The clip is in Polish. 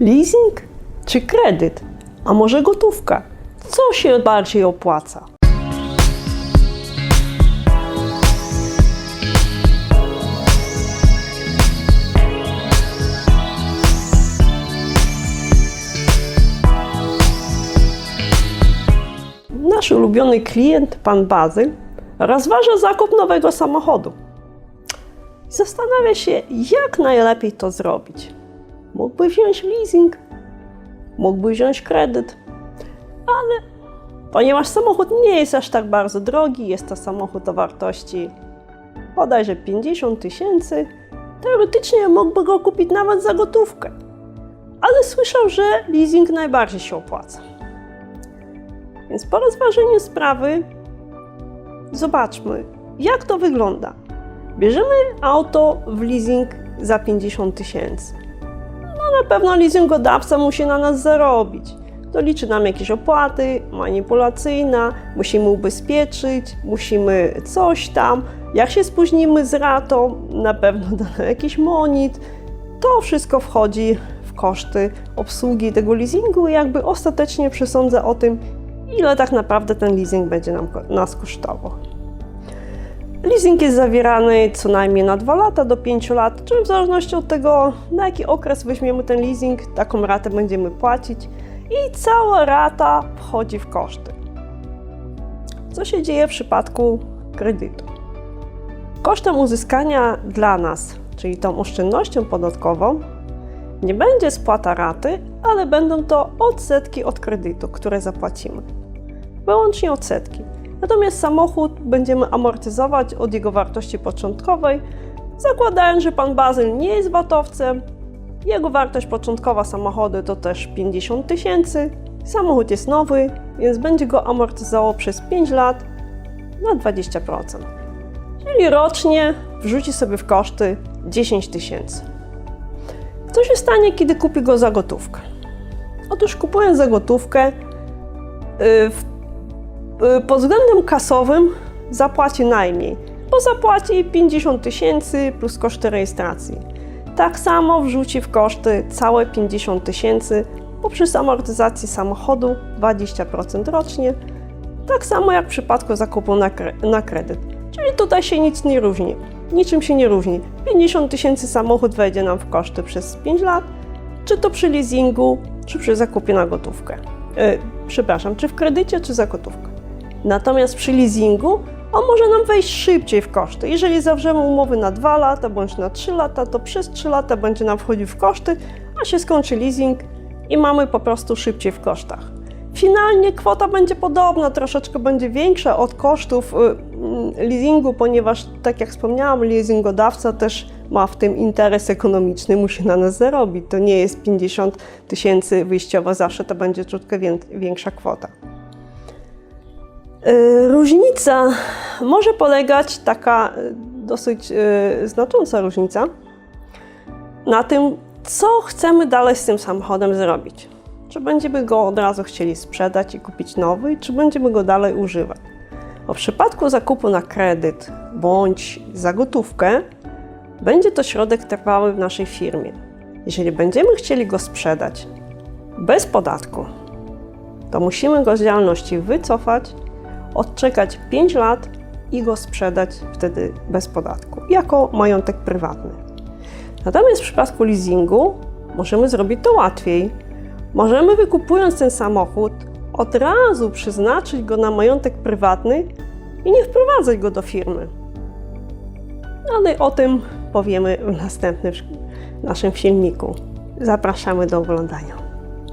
Leasing czy kredyt? A może gotówka? Co się bardziej opłaca? Nasz ulubiony klient, pan Bazyl, rozważa zakup nowego samochodu. Zastanawia się, jak najlepiej to zrobić. Mógłby wziąć leasing, mógłby wziąć kredyt, ale ponieważ samochód nie jest aż tak bardzo drogi, jest to samochód o wartości bodajże 50 tysięcy, teoretycznie mógłby go kupić nawet za gotówkę. Ale słyszał, że leasing najbardziej się opłaca. Więc po rozważeniu sprawy zobaczmy, jak to wygląda. Bierzemy auto w leasing za 50 tysięcy. Na pewno leasingodawca musi na nas zarobić. Doliczy nam jakieś opłaty, manipulacyjna, musimy ubezpieczyć, musimy coś tam. Jak się spóźnimy z ratą, na pewno da jakiś monit. To wszystko wchodzi w koszty obsługi tego leasingu i jakby ostatecznie przesądza o tym, ile tak naprawdę ten leasing będzie nam, nas kosztował. Leasing jest zawierany co najmniej na 2 lata do 5 lat, czyli w zależności od tego, na jaki okres weźmiemy ten leasing, taką ratę będziemy płacić i cała rata wchodzi w koszty. Co się dzieje w przypadku kredytu? Kosztem uzyskania dla nas, czyli tą oszczędnością podatkową, nie będzie spłata raty, ale będą to odsetki od kredytu, które zapłacimy. Wyłącznie odsetki. Natomiast samochód będziemy amortyzować od jego wartości początkowej, zakładając, że pan Bazyl nie jest watowcem. Jego wartość początkowa samochodu to też 50 tysięcy. Samochód jest nowy, więc będzie go amortyzował przez 5 lat na 20%. Czyli rocznie wrzuci sobie w koszty 10 tysięcy. Co się stanie, kiedy kupi go za gotówkę? Otóż kupując za gotówkę, Y, pod względem kasowym zapłaci najmniej, bo zapłaci 50 tysięcy plus koszty rejestracji. Tak samo wrzuci w koszty całe 50 tysięcy poprzez amortyzację samochodu 20% rocznie, tak samo jak w przypadku zakupu na, kre na kredyt. Czyli tutaj się nic nie różni. Niczym się nie różni. 50 tysięcy samochód wejdzie nam w koszty przez 5 lat, czy to przy leasingu, czy przy zakupie na gotówkę. Yy, przepraszam, czy w kredycie, czy za gotówkę. Natomiast przy leasingu on może nam wejść szybciej w koszty. Jeżeli zawrzemy umowy na 2 lata bądź na 3 lata, to przez 3 lata będzie nam wchodził w koszty, a się skończy leasing i mamy po prostu szybciej w kosztach. Finalnie kwota będzie podobna, troszeczkę będzie większa od kosztów y, leasingu, ponieważ, tak jak wspomniałam, leasingodawca też ma w tym interes ekonomiczny, musi na nas zarobić. To nie jest 50 tysięcy wyjściowo, zawsze to będzie troszkę większa kwota. Y, różnica może polegać, taka y, dosyć y, znacząca różnica, na tym, co chcemy dalej z tym samochodem zrobić. Czy będziemy go od razu chcieli sprzedać i kupić nowy, czy będziemy go dalej używać. Bo w przypadku zakupu na kredyt bądź za gotówkę, będzie to środek trwały w naszej firmie. Jeżeli będziemy chcieli go sprzedać bez podatku, to musimy go z działalności wycofać odczekać 5 lat i go sprzedać wtedy bez podatku, jako majątek prywatny. Natomiast w przypadku leasingu możemy zrobić to łatwiej. Możemy wykupując ten samochód od razu przeznaczyć go na majątek prywatny i nie wprowadzać go do firmy. Ale o tym powiemy w następnym naszym filmiku. Zapraszamy do oglądania.